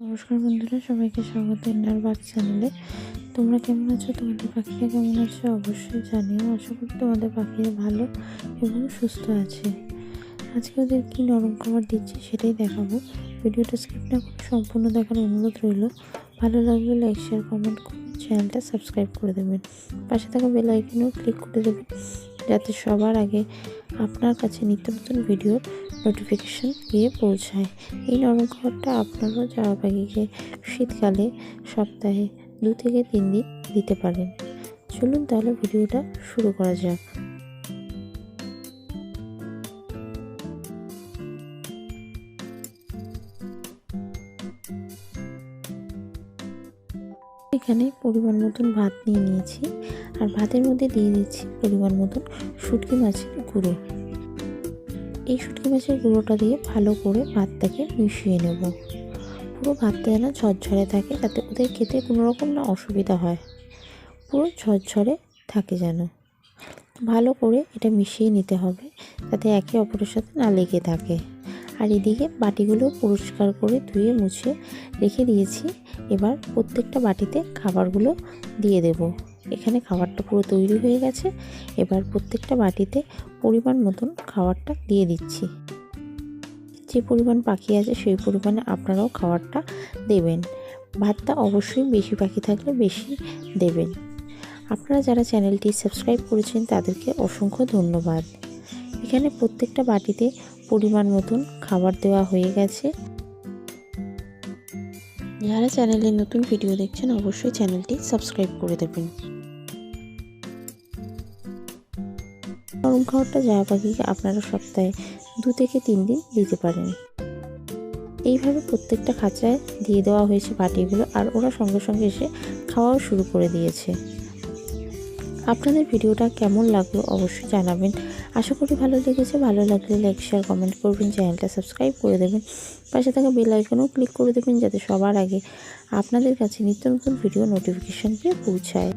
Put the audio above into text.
নমস্কার বন্ধুরা, সবাইকে স্বাগত ইন্নার বাগ চ্যানেলে। তোমরা কেমন আছো? তোমাদের পাখিরা কেমন আছে? অবশ্যই জানিও। আশা করি তোমাদের পাখিরা ভালো এবং সুস্থ আছে। আজকে ওদের কী নরম খাবার দিচ্ছি সেটাই দেখাবো। ভিডিওটা না করে সম্পূর্ণ দেখার অনুরোধ রইল। ভালো লাগলে লাইক, শেয়ার, কমেন্ট করে। চ্যানেলটা সাবস্ক্রাইব করে দেবেন। পাশে থাকা বেল আইকনেও ক্লিক করে দেবেন। যাতে সবার আগে আপনার কাছে নিত্য নতুন ভিডিওর নোটিফিকেশান গিয়ে পৌঁছায়। এই নরম খাবারটা আপনারাও জামা পাখিকে শীতকালে সপ্তাহে দু থেকে তিন দিন দিতে পারেন। চলুন তাহলে ভিডিওটা শুরু করা যাক। এখানে পরিমাণ মতন ভাত নিয়ে নিয়েছি। আর ভাতের মধ্যে দিয়ে দিচ্ছি পরিমাণ মতন শুটকি মাছের গুঁড়ো। এই শুটকি মাছের গুঁড়োটা দিয়ে ভালো করে ভাতটাকে মিশিয়ে নেব। পুরো ভাতটা যেন ঝরঝরে থাকে যাতে ওদের খেতে কোনো রকম না অসুবিধা হয়। পুরো ঝরঝরে থাকে যেন। ভালো করে এটা মিশিয়ে নিতে হবে যাতে একে অপরের সাথে না লেগে থাকে। আর এদিকে বাটিগুলো পরিষ্কার করে ধুয়ে মুছে রেখে দিয়েছি। এবার প্রত্যেকটা বাটিতে খাবারগুলো দিয়ে দেব। এখানে খাবারটা পুরো তৈরি হয়ে গেছে। এবার প্রত্যেকটা বাটিতে পরিমাণ মতন খাবারটা দিয়ে দিচ্ছি। যে পরিমাণ পাখি আছে সেই পরিমাণে আপনারাও খাবারটা দেবেন। ভাতটা অবশ্যই বেশি পাখি থাকলে বেশি দেবেন। আপনারা যারা চ্যানেলটি সাবস্ক্রাইব করেছেন তাদেরকে অসংখ্য ধন্যবাদ। এখানে প্রত্যেকটা বাটিতে পরিমাণ মতন খাবার দেওয়া হয়ে গেছে। যারা চ্যানেলে নতুন ভিডিও দেখছেন অবশ্যই চ্যানেলটি সাবস্ক্রাইব করে দেবেন। গরম খাবারটা জামা পাখিকে আপনারা সপ্তাহে দু থেকে তিন দিন দিতে পারেন। এইভাবে প্রত্যেকটা খাঁচায় দিয়ে দেওয়া হয়েছে বাটিগুলো আর ওরা সঙ্গে সঙ্গে এসে খাওয়াও শুরু করে দিয়েছে। আপনাদের ভিডিওটা কেমন লাগল অবশ্যই জানাবেন। আশা করি ভালো লেগেছে। ভালো লাগলে লাইক শেয়ার কমেন্ট করবেন, চ্যানেলটা সাবস্ক্রাইব করে দেবেন। পাশে থাকা বেল আইকনেও ক্লিক করে দেবেন যাতে সবার আগে আপনাদের কাছে নিত্য নতুন ভিডিও নোটিফিকেশান পেয়ে পৌঁছায়।